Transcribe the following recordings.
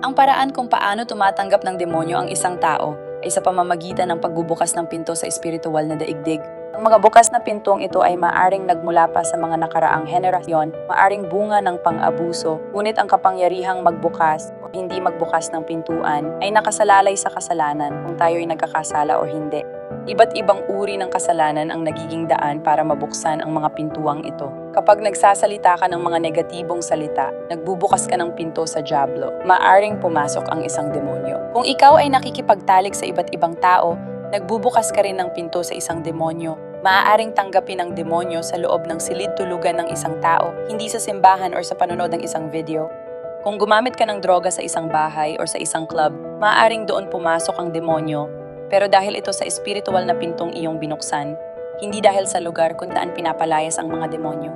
Ang paraan kung paano tumatanggap ng demonyo ang isang tao ay sa pamamagitan ng pagbubukas ng pinto sa espiritual na daigdig. Ang mga bukas na pintong ito ay maaring nagmula pa sa mga nakaraang henerasyon, maaring bunga ng pang-abuso, ngunit ang kapangyarihang magbukas o hindi magbukas ng pintuan ay nakasalalay sa kasalanan kung tayo ay nagkakasala o hindi. Iba't ibang uri ng kasalanan ang nagiging daan para mabuksan ang mga pintuang ito. Kapag nagsasalita ka ng mga negatibong salita, nagbubukas ka ng pinto sa Diablo, maaring pumasok ang isang demonyo. Kung ikaw ay nakikipagtalik sa iba't ibang tao, nagbubukas ka rin ng pinto sa isang demonyo. Maaaring tanggapin ng demonyo sa loob ng silid tulugan ng isang tao, hindi sa simbahan or sa panonood ng isang video. Kung gumamit ka ng droga sa isang bahay or sa isang club, maaaring doon pumasok ang demonyo. Pero dahil ito sa espiritual na pintong iyong binuksan, hindi dahil sa lugar kung saan pinapalayas ang mga demonyo.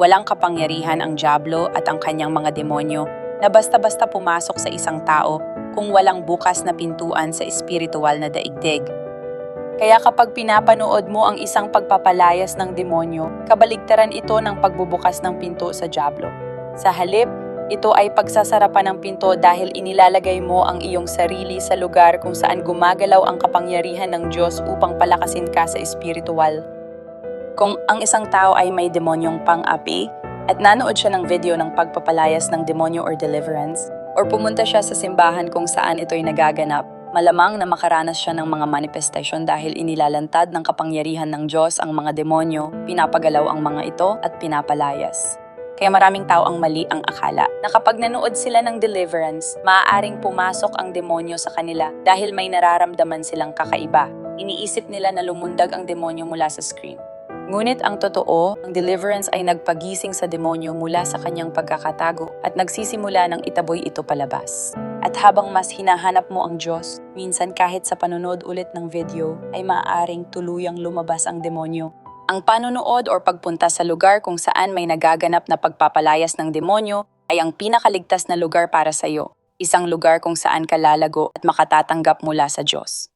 Walang kapangyarihan ang Diablo at ang kanyang mga demonyo na basta-basta pumasok sa isang tao kung walang bukas na pintuan sa espiritual na daigdig. Kaya kapag pinapanood mo ang isang pagpapalayas ng demonyo, kabaligtaran ito ng pagbubukas ng pinto sa Diablo. Sa halip, ito ay pagsasarapan ng pinto dahil inilalagay mo ang iyong sarili sa lugar kung saan gumagalaw ang kapangyarihan ng Diyos upang palakasin ka sa espiritual. Kung ang isang tao ay may demonyong pang-api at nanood siya ng video ng pagpapalayas ng demonyo or deliverance, or pumunta siya sa simbahan kung saan ito'y nagaganap, malamang na makaranas siya ng mga manifestation dahil inilalantad ng kapangyarihan ng Diyos ang mga demonyo, pinapagalaw ang mga ito at pinapalayas. Kaya maraming tao ang mali ang akala na kapag nanood sila ng deliverance, maaaring pumasok ang demonyo sa kanila dahil may nararamdaman silang kakaiba. Iniisip nila na lumundag ang demonyo mula sa screen. Ngunit ang totoo, ang deliverance ay nagpagising sa demonyo mula sa kanyang pagkakatago at nagsisimula ng itaboy ito palabas. At habang mas hinahanap mo ang Diyos, minsan kahit sa panonood ulit ng video, ay maaaring tuluyang lumabas ang demonyo ang panonood o pagpunta sa lugar kung saan may nagaganap na pagpapalayas ng demonyo ay ang pinakaligtas na lugar para sa iyo, isang lugar kung saan ka lalago at makatatanggap mula sa Diyos.